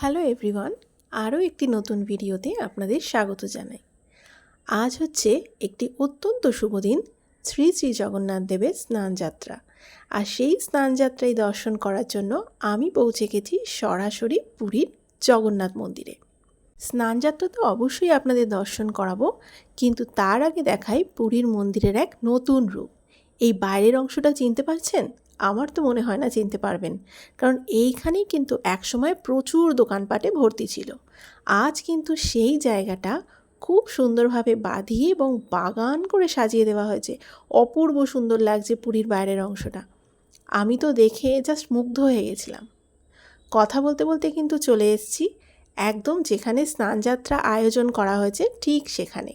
Hello everyone, আরও একটি নতুন ভিডিওতে আপনাদের স্বাগত জানাই। আজ হচ্ছে একটি অত্যন্ত শুভ দিন, শ্রী শ্রী জগন্নাথ দেবের স্নানযাত্রা আর সেই স্নানযাত্রায় দর্শন করার জন্য আমি পৌঁছে গেছি সরাসরি পুরীর জগন্নাথ মন্দিরে। স্নানযাত্রা তো অবশ্যই আপনাদের দর্শন করাবো, কিন্তু তার আগে দেখাই পুরীর মন্দিরের এক নতুন রূপ। এই বাইরের অংশটা চিনতে পারছেন? আমার তো মনে হয় না চিনতে পারবেন। কারণ এইখানেই কিন্তু একসময় প্রচুর দোকানপাটে ভর্তি ছিল। আজ কিন্তু সেই জায়গাটা খুব সুন্দরভাবে বাঁধিয়ে এবং বাগান করে সাজিয়ে দেওয়া হয়েছে। অপূর্ব সুন্দর লাগছে পুরীর বাইরের অংশটা। আমি তো দেখে জাস্ট মুগ্ধ হয়ে গেছিলাম। কথা বলতে বলতে কিন্তু চলে এসেছি। একদম যেখানে স্নানযাত্রা আয়োজন করা হয়েছে ঠিক সেখানে।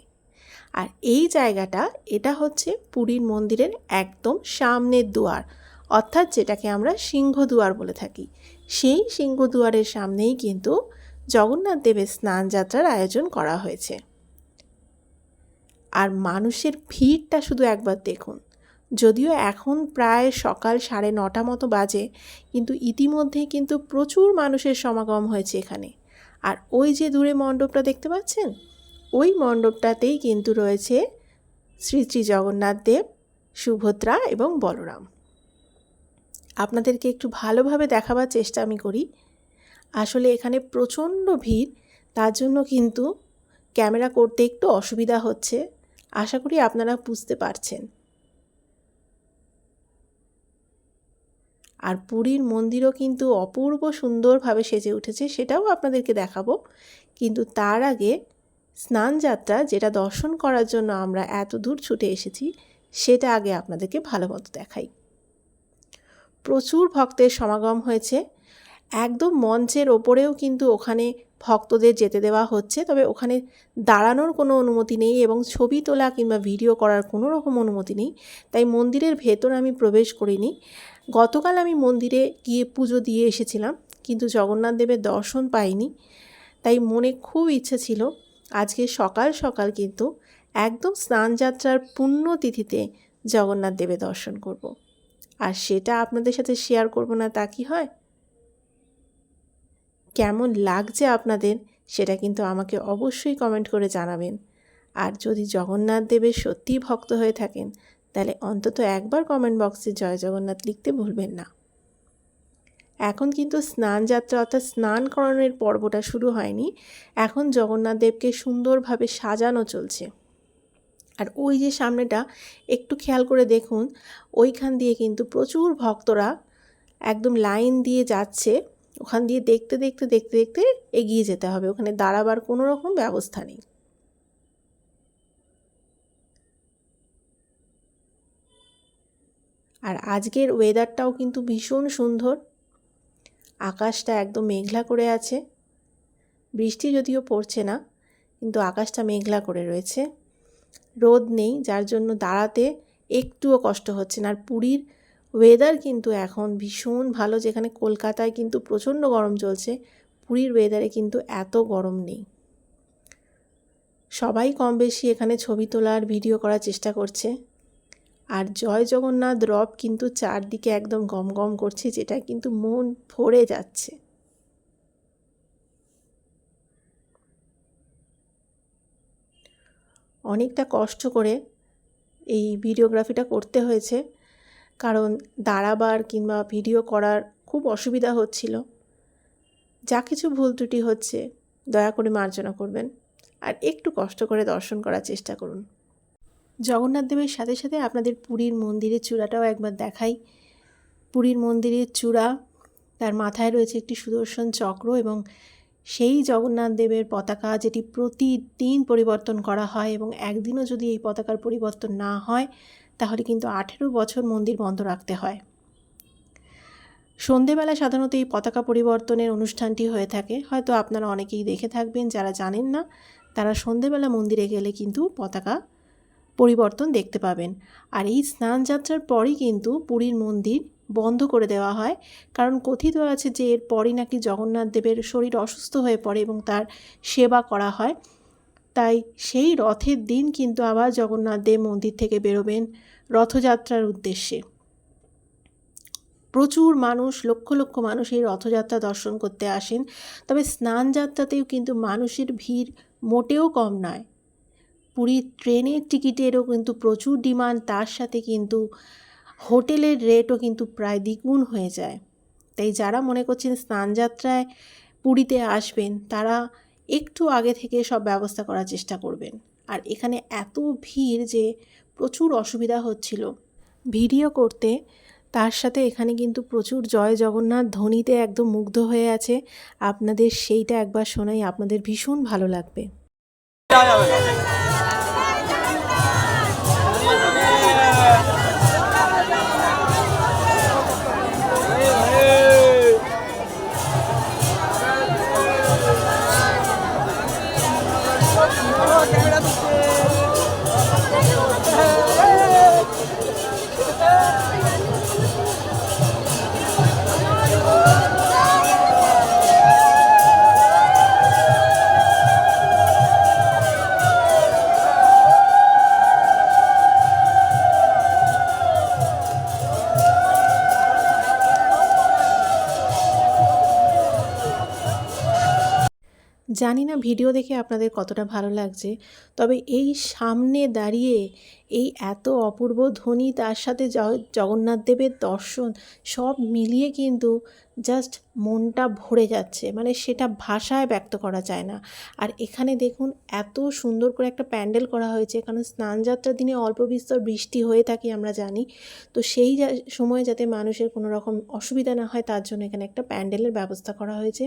আর এই জায়গাটা, এটা হচ্ছে পুরীর মন্দিরের একদম সামনের দুয়ার। অর্থাৎ যেটাকে আমরা সিংহদুয়ার বলে থাকি। সেই সিংহদুয়ারের সামনেই কিন্তু জগন্নাথ দেবের স্নান যাত্রার আয়োজন করা হয়েছে। আর মানুষের ভিড়টা শুধু একবার দেখুন। যদিও এখন প্রায় সকাল সাড়ে নটা মতো বাজে, কিন্তু ইতিমধ্যেই কিন্তু প্রচুর মানুষের সমাগম হয়েছে এখানে। আর ওই যে দূরে মণ্ডপটা দেখতে পাচ্ছেন? ওই মণ্ডপটাতেই কিন্তু রয়েছে শ্রী শ্রী জগন্নাথ দেব, সুভদ্রা এবং বলরাম। আপনাদেরকে একটু ভালোভাবে দেখাবার চেষ্টা আমি করি। আসলে এখানে প্রচণ্ড ভিড়, তার জন্য কিন্তু ক্যামেরা করতে একটু অসুবিধা হচ্ছে। আশা করি আপনারা বুঝতে পারছেন। আর পুরীর মন্দিরও কিন্তু অপূর্ব সুন্দরভাবে সেজে উঠেছে, সেটাও আপনাদেরকে দেখাবো। কিন্তু তার আগে স্নান যাত্রা যেটা দর্শন করার জন্য আমরা এত দূর ছুটে এসেছি, সেটা আগে আপনাদেরকে ভালো মতো দেখাই। প্রচুর ভক্তের সমাগম হয়েছে। একদম মঞ্চের ওপরেও কিন্তু ওখানে ভক্তদের যেতে দেওয়া হচ্ছে। তবে ওখানে দাঁড়ানোর কোনো অনুমতি নেই এবং ছবি তোলা কিংবা ভিডিও করার কোনো রকম অনুমতি নেই। তাই মন্দিরের ভেতর আমি প্রবেশ করিনি। গতকাল আমি মন্দিরে গিয়ে পুজো দিয়ে এসেছিলাম, কিন্তু জগন্নাথ দেবের দর্শন পাইনি। তাই মনে খুব ইচ্ছে ছিল, আজকে সকাল সকাল কিন্তু একদম স্নানযাত্রার পুণ্যতিথিতে জগন্নাথ দেবের দর্শন করব। আর সেটা আপনাদের সাথে শেয়ার করব না, তা কি হয়? কেমন লাগছে আপনাদের, সেটা কিন্তু আমাকে অবশ্যই কমেন্ট করে জানাবেন। আর যদি জগন্নাথ দেবের সত্যিই ভক্ত হয়ে থাকেন, তাহলে অন্তত একবার কমেন্ট বক্সে জয় জগন্নাথ লিখতে ভুলবেন না। এখন কিন্তু স্নান যাত্রা অর্থাৎ স্নান করানোর পর্বটা শুরু হয়নি, এখন জগন্নাথ দেবকে সুন্দরভাবে সাজানো চলছে। আর ওই যে সামনেটা, একটু খেয়াল করে দেখুন, ওইখান দিয়ে কিন্তু প্রচুর ভক্তরা একদম লাইন দিয়ে যাচ্ছে। ওখান দিয়ে দেখতে দেখতে দেখতে দেখতে এগিয়ে যেতে হবে। ওখানে দাঁড়াবার কোনো রকম ব্যবস্থা নেই। আর আজকের ওয়েদারটাও কিন্তু ভীষণ সুন্দর। আকাশটা একদম মেঘলা করে আছে। বৃষ্টি যদিও পড়ছে না, কিন্তু আকাশটা মেঘলা করে রয়েছে। রোদ নেই, যার জন্য দাঁড়াতে একটুও কষ্ট হচ্ছে না। আর পুরীর ওয়েদার কিন্তু এখন ভীষণ ভালো, যেখানে কলকাতায় কিন্তু প্রচণ্ড গরম চলছে, পুরীর ওয়েদারে কিন্তু এত গরম নেই। সবাই কম বেশি এখানে ছবি তোলার ভিডিও করার চেষ্টা করছে। আর জয় জগন্নাথ রব কিন্তু চারদিকে একদম গম গম করছে, যেটা কিন্তু মন ভরে যাচ্ছে। অনেকটা কষ্ট করে এই ভিডিওগ্রাফিটা করতে হয়েছে। কারণ দাঁড়াবার কিংবা ভিডিও করার খুব অসুবিধা হচ্ছিল। যা কিছু ভুল ত্রুটি হচ্ছে, দয়া করে মার্জনা করবেন। আর একটু কষ্ট করে দর্শন করার চেষ্টা করুন। জগন্নাথ দেবের সাথে সাথে আপনাদের পুরীর মন্দিরের চূড়াটাও একবার দেখাই। পুরীর মন্দিরের চূড়া, তার মাথায় রয়েছে একটি সুদর্শন চক্র এবং সেই জগন্নাথ দেবের পতাকা যেটি প্রতিদিন পরিবর্তন করা হয় এবং একদিনও যদি এই পতাকার পরিবর্তন না হয়, তাহলে কিন্তু আঠেরো বছর মন্দির বন্ধ রাখতে হয়। সন্ধেবেলা সাধারণত এই পতাকা পরিবর্তনের অনুষ্ঠানটি হয়ে থাকে। হয়তো আপনারা অনেকেই দেখে থাকবেন, যারা জানেন না, তারা সন্ধেবেলা মন্দিরে গেলে কিন্তু পতাকা পরিবর্তন দেখতে পাবেন। আর এই স্নান যাত্রার পরই কিন্তু পুরীর মন্দির বন্ধ করে দেওয়া হয়। কারণ কথিত আছে যে এর পরই নাকি জগন্নাথ দেবের শরীর অসুস্থ হয়ে পড়ে এবং তার সেবা করা হয়। তাই সেই রথের দিন কিন্তু আবার জগন্নাথ দেব মন্দির থেকে বেরোবেন রথযাত্রার উদ্দেশ্যে। প্রচুর মানুষ, লক্ষ লক্ষ মানুষ এই রথযাত্রা দর্শন করতে আসেন। তবে স্নান যাত্রাতেও কিন্তু মানুষের ভিড় মোটেও কম নয়। পুরীর ট্রেনের টিকিটেরও কিন্তু প্রচুর ডিমান্ড, তার সাথে কিন্তু হোটেলের রেটও কিন্তু প্রায় দ্বিগুণ হয়ে যায়। তাই যারা মনে করছেন স্নানযাত্রায় পুরীতে আসবেন, তারা একটু আগে থেকে সব ব্যবস্থা করার চেষ্টা করবেন। আর এখানে এত ভিড় যে প্রচুর অসুবিধা হচ্ছিল। ভিডিও করতে তার সাথে এখানে কিন্তু প্রচুর জয় জগন্নাথ ধ্বনিতে একদম মুগ্ধ হয়ে আছে। আপনাদের সেইটা একবার শোনাই, আপনাদের ভীষণ ভালো লাগবে। জানি না ভিডিও দেখে আপনাদের কতটা ভালো লাগছে, তবে এই সামনে দাঁড়িয়ে এই এত অপূর্ব ধ্বনি তার সাথে জগন্নাথ দেবের দর্শন সব মিলিয়ে কিন্তু জাস্ট মনটা ভরে যাচ্ছে। মানে সেটা ভাষায় ব্যক্ত করা যায় না। আর এখানে দেখুন, এত সুন্দর করে একটা প্যান্ডেল করা হয়েছে, কারণ স্নানযাত্রার দিনে অল্প বিস্তর বৃষ্টি হয়ে থাকে আমরা জানি। তো সেই সময় যাতে মানুষের কোনো রকম অসুবিধা না হয়, তার জন্য এখানে একটা প্যান্ডেলের ব্যবস্থা করা হয়েছে।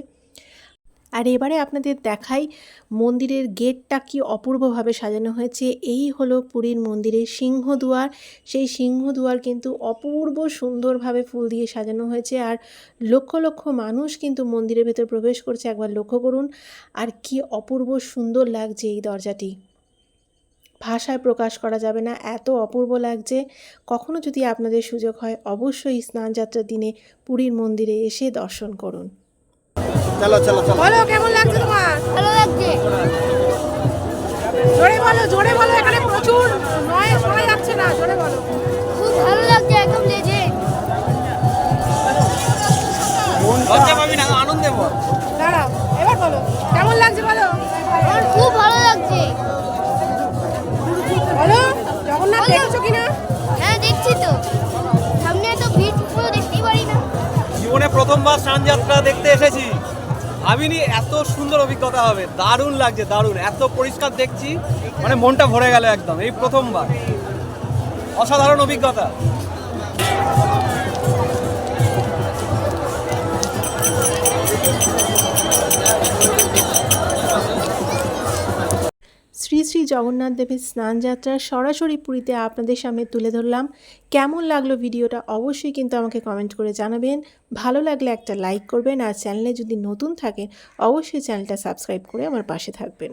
আর এবারে আপনাদের দেখাই মন্দিরের গেটটা কি অপূর্বভাবে সাজানো হয়েছে। এই হলো পুরীর মন্দিরের সিংহদুয়ার। সেই সিংহদুয়ার কিন্তু অপূর্ব সুন্দরভাবে ফুল দিয়ে সাজানো হয়েছে আর লক্ষ লক্ষ মানুষ কিন্তু মন্দিরের ভেতর প্রবেশ করছে। একবার লক্ষ্য করুন, আর কি অপূর্ব সুন্দর লাগছে এই দরজাটি। ভাষায় প্রকাশ করা যাবে না, এত অপূর্ব লাগছে। কখনো যদি আপনাদের সুযোগ হয়, অবশ্যই স্নানযাত্রার দিনে পুরীর মন্দিরে এসে দর্শন করুন। চলো চলো চলো। বলো কেমন লাগছে তোমার? ভালো লাগছে। জোরে বলো জোরে বলো এখানে প্রচুর নয় শোনা যাচ্ছে না জোরে বলো। খুব ভালো লাগছে একদম লেজে লজ্জা পাবি না আনন্দে বল। দাঁড়াও এবার বলো কেমন লাগছে বলো? আমার খুব ভালো লাগছে। বলো জগন্নাথ দেখেছ কিনা? হ্যাঁ দেখছি তো। সামনে এত ভিড় পুরো দেখতেই পারি না। জীবনে প্রথমবার স্নানযাত্রা দেখতে এসেছি। ভাবিনি এত সুন্দর অভিজ্ঞতা হবে। দারুণ লাগছে, দারুণ। এত পরিষ্কার দেখছি মানে মনটা ভরে গেল একদম, এই প্রথমবার। অসাধারণ অভিজ্ঞতা। শ্রী শ্রী জগন্নাথ দেবের স্নানযাত্রা সরাসরি পুরীতে আপনাদের সামনে তুলে ধরলাম। কেমন লাগল ভিডিওটা অবশ্যই কিন্তু আমাকে কমেন্ট করে জানাবেন। ভালো লাগলে একটা লাইক করবেন আর চ্যানেলে যদি নতুন থাকেন, অবশ্যই চ্যানেলটা সাবস্ক্রাইব করে আমার পাশে থাকবেন।